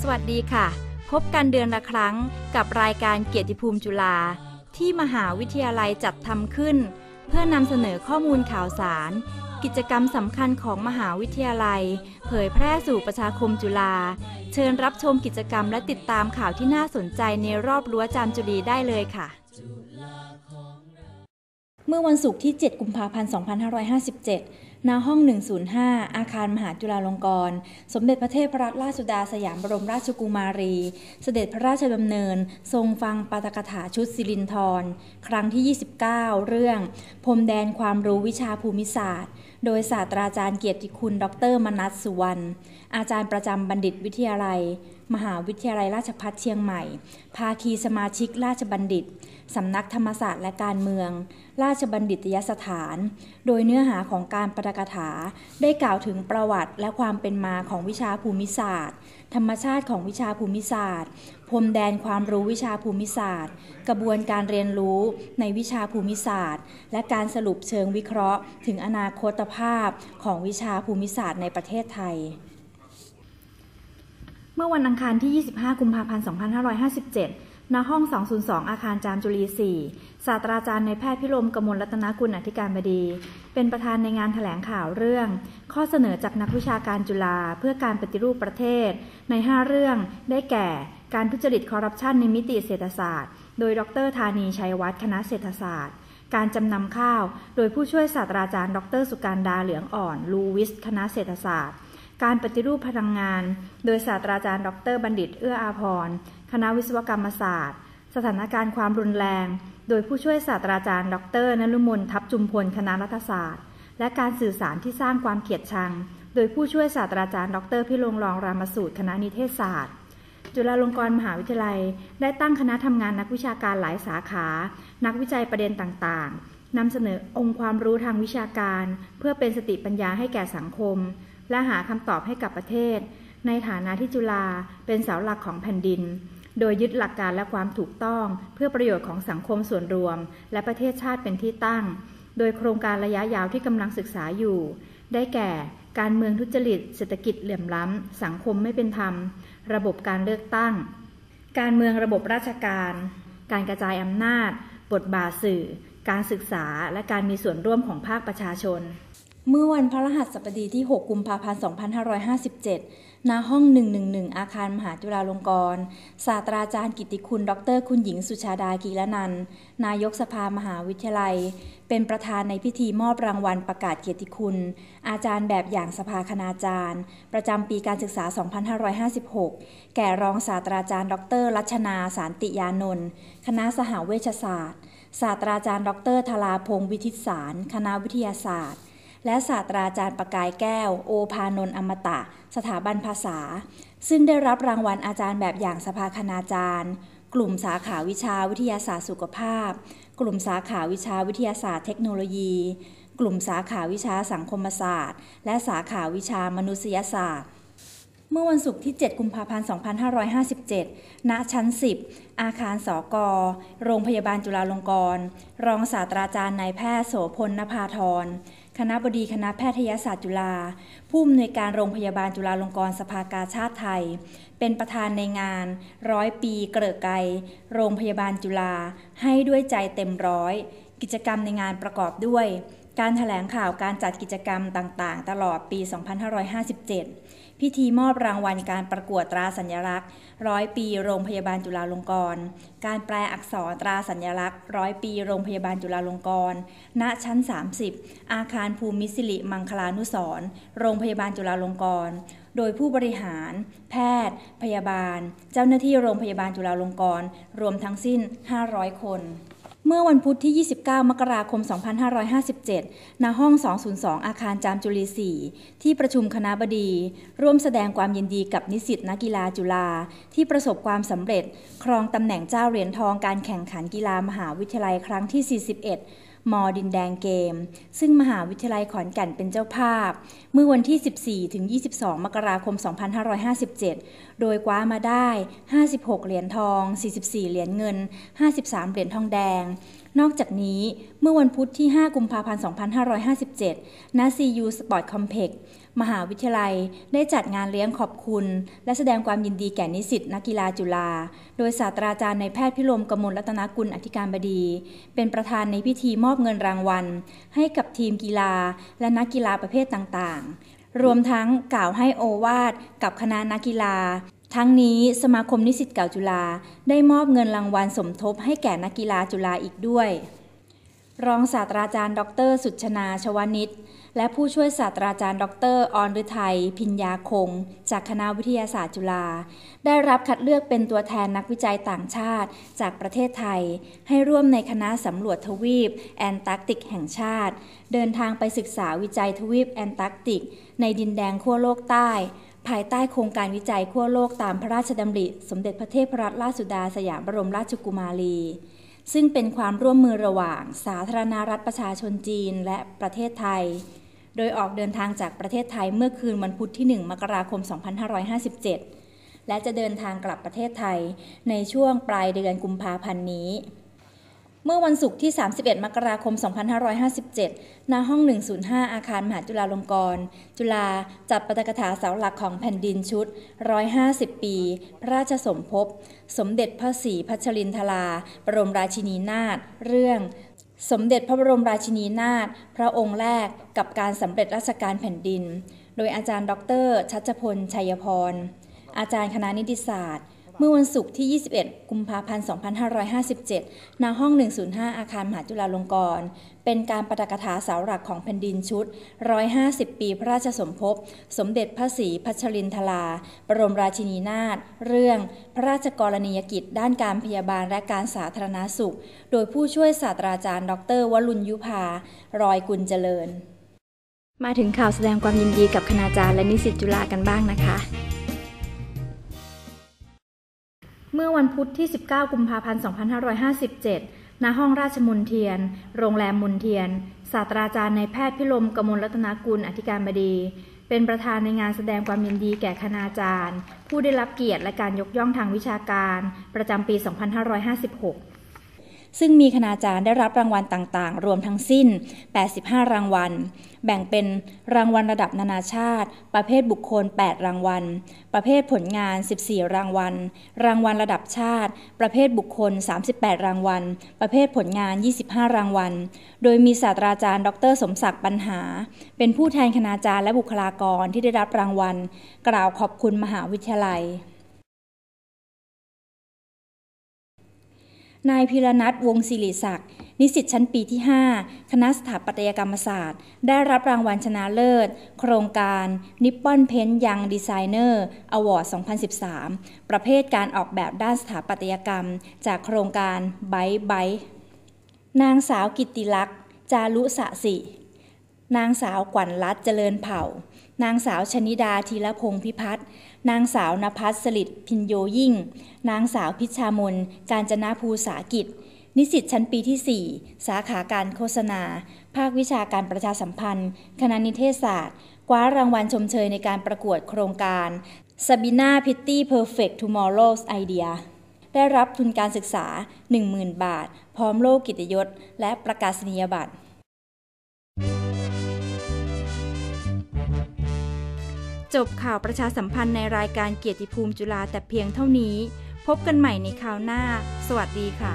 สวัสดีค่ะ พบกันเดือนละครั้งกับรายการเกียรติภูมิจุฬาที่มหาวิทยาลัยจัดทำขึ้น เพื่อนำเสนอข้อมูลข่าวสาร กิจกรรมสำคัญของมหาวิทยาลัย เผยแพร่สู่ประชาคมจุฬาเชิญรับชมกิจกรรมและติดตามข่าวที่น่าสนใจในรอบรั้วจามจุลีได้เลยค่ะ เมื่อวันศุกร์ที่ 7 กุมภาพันธ์ 2557 ณห้อง 105 อาคารมหาจุฬาลงกรณ์ สมเด็จพระเทพรัตนราชสุดาสยามบรมราชกุมารี เสด็จพระราชดำเนิน ทรงฟังปาฐกถาชุดสิรินทรครั้งที่ 29 เรื่อง พรมแดนความรู้วิชาภูมิศาสตร์ โดยศาสตราจารย์เกียรติคุณ ดรมนัสสุวรรณ อาจารย์ประจำบัณฑิตวิทยาลัย มหาวิทยาลัยราชภัฏเชียงใหม่ ภาคีสมาชิกราชบัณฑิต สำนักธรรมศาสตร์และการเมือง ราชบัณฑิตยสถาน โดยเนื้อหาของการปาฐกถา ได้กล่าวถึงประวัติและความเป็นมาของวิชาภูมิศาสตร์ ธรรมชาติของวิชาภูมิศาสตร์ พรมแดนความรู้วิชาภูมิศาสตร์ กระบวนการเรียนรู้ในวิชาภูมิศาสตร์ และการสรุปเชิงวิเคราะห์ ถึงอนาคตภาพของวิชาภูมิศาสตร์ในประเทศไทย เมื่อวันอังคารที่ 25 กุมภาพันธ์ 2557 ณห้อง 202 อาคารจามจุลี4ศาสตราจารย์ในแพทย์พิรมกมลรัตนกุลอธิการบดี เป็นประธานในงานถแถลงข่าวเรื่อง ข้อเสนอจากนักวิชาการจุฬาเพื่อการปฏิรูปประเทศ ใน 5 เรื่องได้แก่ การทุจริตคอร์รัปชันในมิติเศรษฐศาสตร์ โดยดรธานีชัยวัฒน์คณะเศรษฐศาสตร์ การจำนำข้าว โดยผู้ช่วยศาสตราจารย์ ดร สุการดาเหลืองอ่อน ลูวิส คณะเศรษฐศาสตร์ การปฏิรูปพลังงาน โดยศาสตราจารย์ ดร บัณฑิต เอื้ออาภรณ์คณะวิศวกรรมศาสตร์ สถานการณ์ความรุนแรง โดยผู้ช่วยศาสตราจารย์ ดรนลุมนทัพจุมพล คณะรัฐศาสตร์ และการสื่อสารที่สร้างความเกลียดชัง โดยผู้ช่วยศาสตราจารย์ ดร พิรงรองรามสูตร คณะนิเทศศาสตร์ จุฬาลงกรณ์มหาวิทยาลัย ได้ตั้งคณะทำงานนักวิชาการหลายสาขา นักวิจัยประเด็นต่าง ๆนำเสนอองค์ความรู้ทางวิชาการ เพื่อเป็นสติปัญญาให้แก่สังคม และหาคำตอบให้กับประเทศ ในฐานะที่จุฬาเป็นเสาหลักของแผ่นดิน โดยยึดหลักการและความถูกต้อง เพื่อประโยชน์ของสังคมส่วนรวม และประเทศชาติเป็นที่ตั้ง โดยโครงการระยะยาวที่กำลังศึกษาอยู่ ได้แก่การเมืองทุจริต เศรษฐกิจเหลื่อมล้ำ สังคมไม่เป็นธรรม ระบบการเลือกตั้ง การเมืองระบบราชการ การกระจายอำนาจ บทบาทสื่อ การศึกษา และการมีส่วนร่วมของภาคประชาชน เมื่อวันพฤหัสบดีที่ 6 กุมภาพันธ์ 2557 ณ ห้อง 111 อาคารมหาจุฬาลงกรณ์ ศาสตราจารย์กิติคุณ ดร คุณหญิงสุชาดากีรนัน นายกสภามหาวิทยาลัย เป็นประธานในพิธีมอบรางวัลประกาศเกียรติคุณ อาจารย์แบบอย่างสภาคณาจารย์ ประจำปีการศึกษา 2556 แก่รองศาสตราจารย์ ดร รัชนาสารติยานนท์ คณะสหเวชศาสตร์ ศาสตราจารย์ ดรธาราพงศ์วิทิตสาร คณะวิทยาศาสตร์ และศาสตราจารย์ประกายแก้ว โอภานนท์อมตะ สถาบันภาษา ซึ่งได้รับรางวัลอาจารย์แบบอย่างสภาคณาจารย์ กลุ่มสาขาวิชาวิทยาศาสตร์สุขภาพ กลุ่มสาขาวิชาวิทยาศาสตร์เทคโนโลยี กลุ่มสาขาวิชาสังคมศาสตร์ และสาขาวิชามนุษยศาสตร์เมื่อวันศุกร์ที่ 7 กุมภาพันธ์ 2557 ณ ชั้น 10 อาคารสอกอโรงพยาบาลจุฬาลงกรณ์ รองศาสตราจารย์นายแพทย์โสพลนภาธร คณะบดีคณะแพทยศาสตร์จุฬา ผู้อำนวยการโรงพยาบาลจุฬาลงกรณ์สภากาชาติไทย เป็นประธานในงานร้อยปีเกลือไกรโรงพยาบาลจุฬาให้ด้วยใจเต็มร้อย กิจกรรมในงานประกอบด้วย การถแถลงข่าวการจัดกิจกรรมต่างๆ ตลอดปี 2557 พิธีมอบรางวัลการประกวดตราสัญลักษณ์ร้อยปีโรงพยาบาลจุฬาลงกรณ์ การแปลอักษรตราสัญลักษณ์ร้อยปีโรงพยาบาลจุฬาลงกรณ์ ณ ชั้น 30 อาคารภูมิสิริมังคลานุสร์โรงพยาบาลจุฬาลงกรณ์โดยผู้บริหาร แพทย์ พยาบาล เจ้าหน้าที่โรงพยาบาลจุฬาลงกรณ์ รวมทั้งสิ้น 500 คน เมื่อวันพุธที่ 29 มกราคม 2557 ณ ห้อง 202 อาคารจามจุลี 4 ที่ประชุมคณะบดี ร่วมแสดงความยินดีกับนิสิตนักกีฬาจุฬาที่ประสบความสำเร็จ ครองตำแหน่งเจ้าเหรียญทองการแข่งขันกีฬามหาวิทยาลัยครั้งที่ 41 มอดินแดงเกม ซึ่งมหาวิทยาลัยขอนแก่นเป็นเจ้าภาพ เมื่อวันที่ 14 ถึง 22 มกราคม 2557 โดยคว้ามาได้ 56 เหรียญทอง 44 เหรียญเงิน 53 เหรียญทองแดง นอกจากนี้เมื่อวันพุธที่ 5 กุมภาพันธ์ 2557 ณ CU Sport Complex มหาวิทยาลัยได้จัดงานเลี้ยงขอบคุณ และแสดงความยินดีแก่นิสิตนักกีฬาจุฬา โดยศาสตราจารย์ในแพทย์พิรมกมลรัตนกุลอธิการบดี เป็นประธานในพิธีมอบเงินรางวัล ให้กับทีมกีฬา และนักกีฬาประเภทต่างๆ รวมทั้งกล่าวให้โอวาทกับคณะนักกีฬาทั้งนี้สมาคมนิสิตเก่าจุฬาได้มอบเงินรางวัลสมทบให้แก่นักกีฬาจุฬาอีกด้วย รองศาสตราจารย์ ดร สุชนาชวนิต และผู้ช่วยศาสตราจารย์ ดรออนฤทัยพิญญาคง จากคณะวิทยาศาสตร์จุฬา ได้รับคัดเลือกเป็นตัวแทนนักวิจัยต่างชาติ จากประเทศไทย ให้ร่วมในคณะสำรวจทวีป แอนตาร์กติกแห่งชาติ เดินทางไปศึกษาวิจัยทวีปแอนตาร์กติก ในดินแดงขั้วโลกใต้ ภายใต้โครงการวิจัยขั้วโลกตามพระราชดำริ สมเด็จพระเทพรัตนราชสุดาสยามบรมราชกุมารี ซึ่งเป็นความร่วมมือระหว่างสาธารณรัฐประชาชนจีนและประเทศไทย โดยออกเดินทางจากประเทศไทยเมื่อคืนวันพุธที่ 1 มกราคม 2557 และจะเดินทางกลับประเทศไทยในช่วงปลายเดือนกุมภาพันธ์นี้ เมื่อวันศุกร์ที่ 31 มกราคม 2557 ณ ห้อง 105 อาคารมหาจุฬาลงกรณ์ จุฬาจัดปฐกถาเสาหลักของแผ่นดินชุด 150 ปี พระราชสมภพ สมเด็จพระศรีพัชรินทรา บรมราชินีนาถ เรื่องสมเด็จพระบรมราชินีนาถ พระองค์แรกกับการสำเร็จราชการแผ่นดิน โดยอาจารย์ ดร ชัชพล ชัยพร อาจารย์คณะนิติศาสตร์ เมื่อวันศุกร์ที่ 21 กุมภาพันธ์ 2557 ณ ห้อง 105 อาคารมหาจุฬาลงกรณ์ เป็นการประกถาเสาหลักของแผ่นดินชุด 150 ปีพระราชสมภพ สมเด็จพระศรีพัชรินทราบรมราชินีนาถ เรื่อง พระราชกรณียกิจด้านการพยาบาลและการสาธารณาสุข โดยผู้ช่วยศาสตราจารย์ ดรวลุญยุพารอยกุลเจริญ มาถึงข่าวแสดงความยินดีกับคณาจารย์และนิสิตจุฬากันบ้างนะคะ เมื่อวันพุธที่ 19 กุมภาพันธ์ 2557 ณ ห้องราชมุนเทียน โรงแรมมุนเทียน ศาสตราจารย์ในแพทย์พิลมกมลรัตนกุล อธิการบดี เป็นประธานในงานแสดงความยินดีแก่คณาจารย์ ผู้ได้รับเกียรติและการยกย่องทางวิชาการ ประจำปี 2556 ซึ่งมีคณาจารย์ได้รับรางวัลต่างๆ รวมทั้งสิ้น 85 รางวัล แบ่งเป็นรางวัลระดับนานาชาติ ประเภทบุคคล 8 รางวัล ประเภทผลงาน 14 รางวัล รางวัลระดับชาติ ประเภทบุคคล 38 รางวัล ประเภทผลงาน 25 รางวัล โดยมีศาสตราจารย์ ดร สมศักดิ์ปัญหา เป็นผู้แทนคณาจารย์และบุคลากรที่ได้รับรางวัล กล่าวขอบคุณมหาวิทยาลัย นายพิรนัทวงศิริศักดิ์นิสิตชั้นปีที่ 5 คณะสถาปัตยกรรมศาสตร์ ได้รับรางวัลชนะเลิศ โครงการนิปปอนเพนยังดีไซเนอร์อวอร์ด2013 ประเภทการออกแบบด้านสถาปัตยกรรม จากโครงการไบไบนางสาวกิติลักษ์จารุสะสิ นางสาวกวันรัตเจริญเผ่า นางสาวชนิดาธีรพงศ์พิพัฒน์ นางสาวนภัสสลิดพินโยยิ่ง นางสาวพิชามน การจนาภูสากิจ นิสิตชั้นปีที่ 4 สาขาการโฆษณา ภาควิชาการประชาสัมพันธ์ คณะนิเทศศาสตร์ คว้ารางวัลชมเชยในการประกวดโครงการ Sabina Pitty Perfect Tomorrow's Idea ได้รับทุนการศึกษา 10,000 บาท พร้อมโลกิตยศ และประกาศนียบัตร จบข่าวประชาสัมพันธ์ในรายการเกียรติภูมิจุฬาแต่เพียงเท่านี้ พบกันใหม่ในคราวหน้า สวัสดีค่ะ